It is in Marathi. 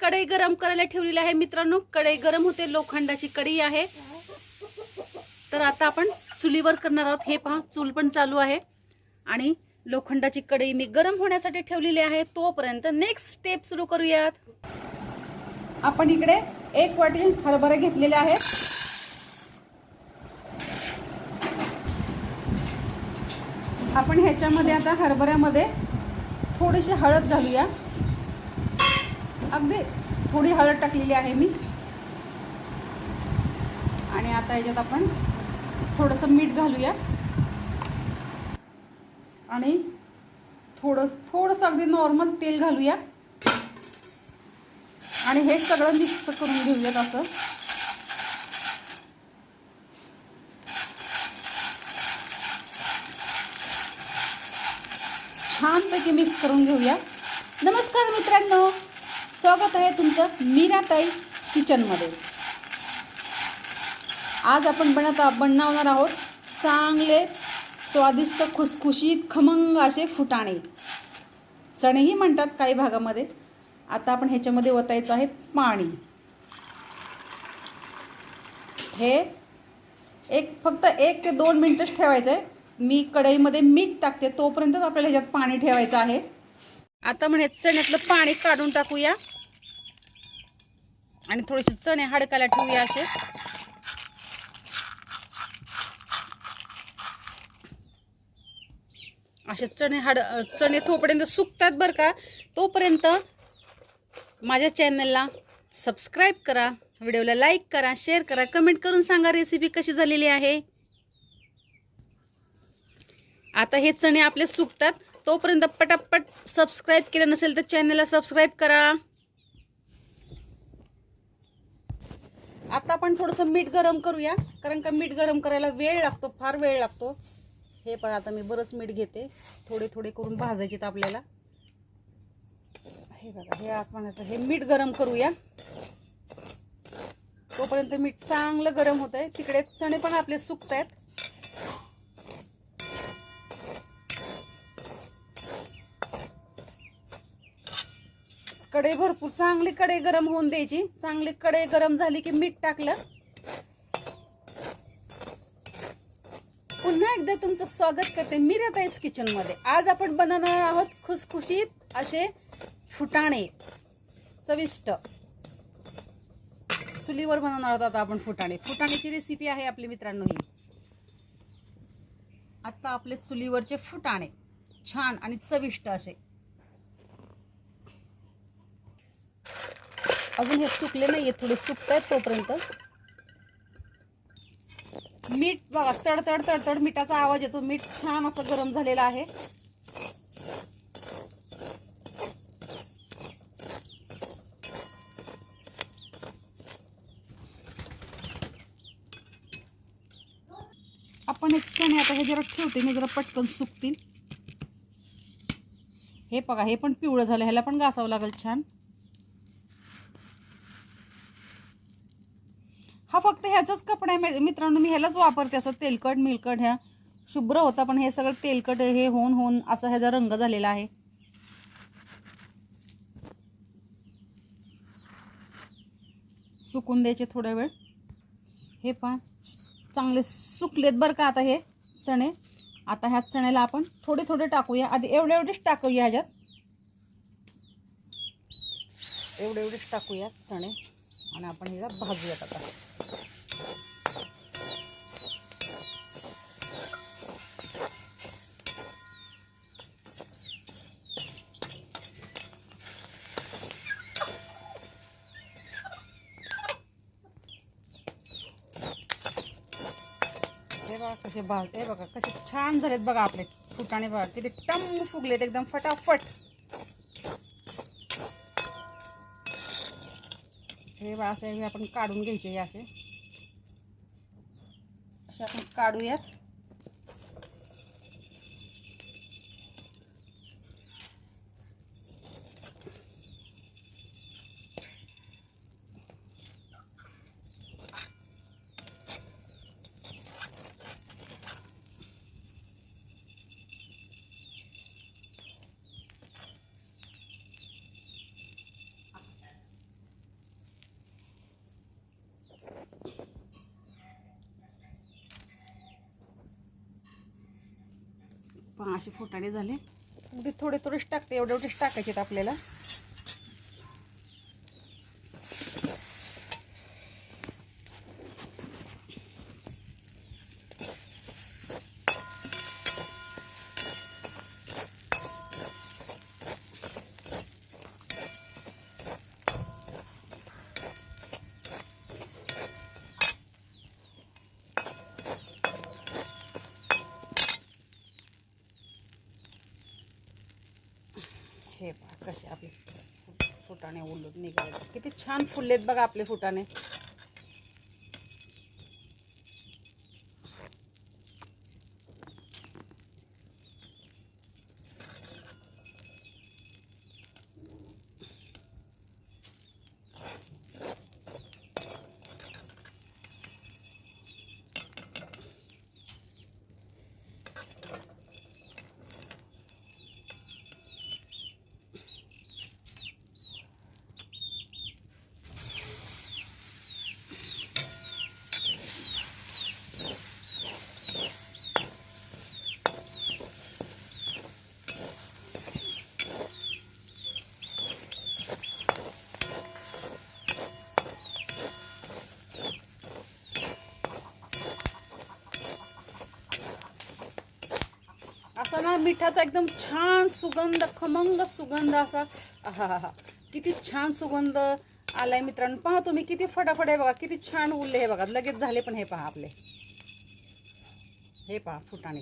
कढई गरम करायला ठेवलेली आहे. मित्रांनो कढई गरम होते. लोखंडाची कढई आहे. तर आता आपण चुलीवर करणार आहोत. हे पहा चूल पण चालू आहे. आणि लोखंडाची कढई मी गरम होण्यासाठी ठेवलेली आहे. तोपर्यंत नेक्स्ट स्टेप सुरू करूयात. आपण इकडे एक वाटी हरभरे घेतलेले आहेत आपण ह्याच्यामध्ये आता हरभऱ्यामध्ये थोडीशी हळद घालूया. अगदी थोडी हळद टाकलेली आहे मी. आणि आता याच्यात आपण थोडंसं मीठ घालूया. आणि थोडं थोडंसं अगदी नॉर्मल तेल घालूया. आणि हे सगळं मिक्स करून घेऊयात असं. छानपैकी मिक्स करून घेऊया. नमस्कार मित्रांनो. स्वागत आहे तुमचं मीराताई किचनमध्ये. आज आपण बनत बनवणार आहोत चांगले स्वादिष्ट खुसखुशीत खमंग असे फुटाणे. चणेही म्हणतात काही भागामध्ये. आता आपण ह्याच्यामध्ये ओतायचं आहे पाणी. हे एक फक्त एक ते दोन मिनटंच ठेवायचं आहे मी कढईमध्ये मीठ टाकते तोपर्यंतच आपल्याला ह्याच्यात पाणी ठेवायचं आहे. आता म्हणे चण्यातलं पाणी काढून टाकूया. आणि थोडेसे चणे हडकायला ठेवूया असे. असे चणे हाड चणे तोपर्यंत सुकतात बरं का. तोपर्यंत माझ्या चॅनलला सबस्क्राईब करा व्हिडिओला लाईक करा शेअर करा कमेंट करून सांगा रेसिपी कशी झालेली आहे. आता हे चणे आपले सुकतात. तोपर्यंत पटापट सबस्क्राईब केलं नसेल तर चॅनलला सबस्क्राईब करा. आता आपण थोडंसं मीठ गरम करूया कारण का मीठ गरम करायला वेळ लागतो फार वेळ लागतो. हे पण आता मी बरंच मीठ घेते. थोडे थोडे करून भाजायचे आपल्याला. हे बघा हे आपण हे मीठ गरम करूया. तोपर्यंत मीठ चांगलं गरम होत आहे तिकडे चणे पण आपले सुकत आहेत कडे भरपूर चांगली कढई गरम होऊन द्यायची. चांगली कढई गरम झाली की मीठ टाकलं. पुन्हा एकदा तुमचं स्वागत करते मिराताईस किचनमध्ये आज आपण बनवणार आहोत खुसखुशीत असे फुटाणे. चविष्ट. चुलीवर बनवणार आहोत आता आपण फुटाणे. फुटाण्याची रेसिपी आहे आपली मित्रांनो ही. आता आपले चुलीवरचे फुटाणे छान आणि चविष्ट असे. अजून हे सुकले नाहीये थोडे सुकत आहेत तोपर्यंत. मीठ बघा तडतड तडतड मिठाचा आवाज येतो. मीठ छान असं गरम झालेलं आहे. आपण एक चणे आता हे जरा ठेवते मी जरा पटकन सुकतील. हे बघा हे पण पिवळं झालं ह्याला पण घासावं लागेल छान हा फक्त ह्याचाच कपडा आहे. मित्रांनो मी ह्यालाच वापरते असं तेलकट मिलकट ह्या शुभ्र होता पण हे सगळं तेलकट हे होऊन होऊन असा ह्याचा रंग झालेला आहे. सुकून द्यायचे थोडा वेळ. हे पहा चांगले सुकलेत बरं का आता हे चणे. आता ह्या चण्याला आपण थोडे थोडे टाकूया. आधी एवढे एवढेच टाकूया ह्याच्यात. एवढे एवढेच टाकूया चणे. आणि आपण ह्याला भाजूयात आता. बघा कसे भाज बघा कसे छान झालेत बघा आपले फुटाणे बघा किती टम फुगलेत एकदम फटाफट. हे बघा असे आपण काढून घ्यायचे असे. असे आपण काढूयात. पण असे फुटाणे झाले. म्हणजे अगदी थोडे थोडेच टाकते एवढे एवढेच टाकायचे आहेत आपल्याला. हे पहा कसे आपले फुटाणे उलट निघाले किती छान फुललेत बघा आपले फुटाणे. चला ना मिठाचा एकदम छान सुगंध खमंग सुगंध असा. हा हा हा किती छान सुगंध आलाय मित्रांनो. पहा तुम्ही किती फटाफट आहे बघा किती छान उरले हे बघा. लगेच झाले पण हे पहा आपले. हे पहा फुटाणे.